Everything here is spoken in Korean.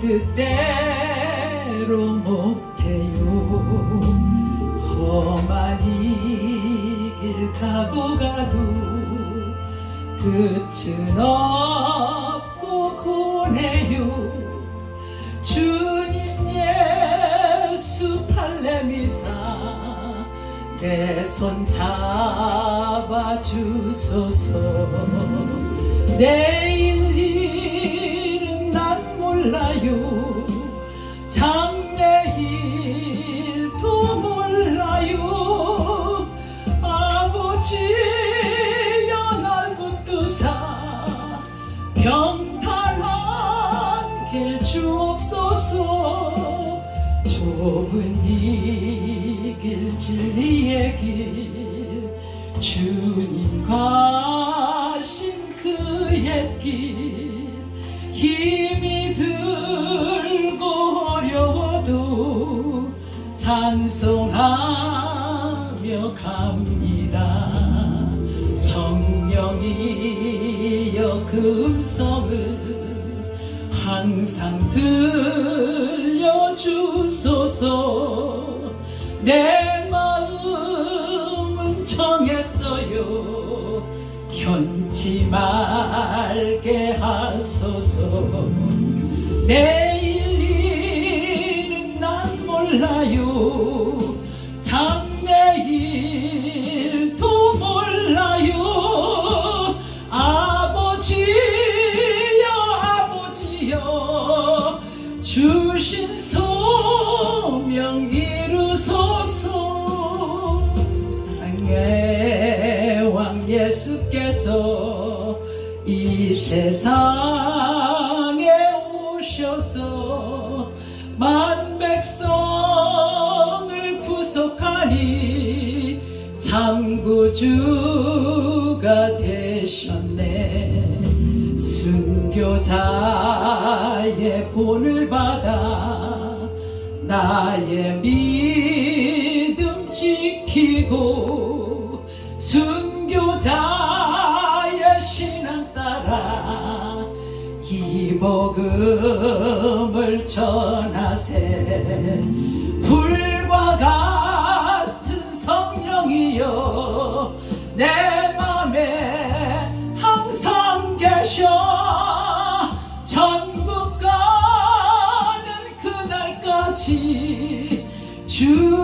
뜻대로 못해요. 험한 이길 타고 가도 끝은 없고 고네요. 주님 예수 팔레미사 내 손 잡아 주소서. 내일 몰라요. 장래일도 몰라요. 아버지여 날 붙드사 평탄한 길 주옵소서 좁은 이 길 진리의 길 주님 가신 그의 길힘 찬송하며 갑니다. 성령이여 그 음성을 항상 들려주소서. 내 마음은 정했어요. 견지 말게 하소서. 내일 일은 난 몰라요 주신 소명 이루소서. 땅의 왕 예수께서 이 세상에 오셔서 만 백성을 구속하니 참 구주가 되셨네. 순교자 의 본을 받아 나의 믿음 지키고 순교자의 신앙 따라 이 복음을 전하세. 불과 같은 성령이여 내 그날까지 주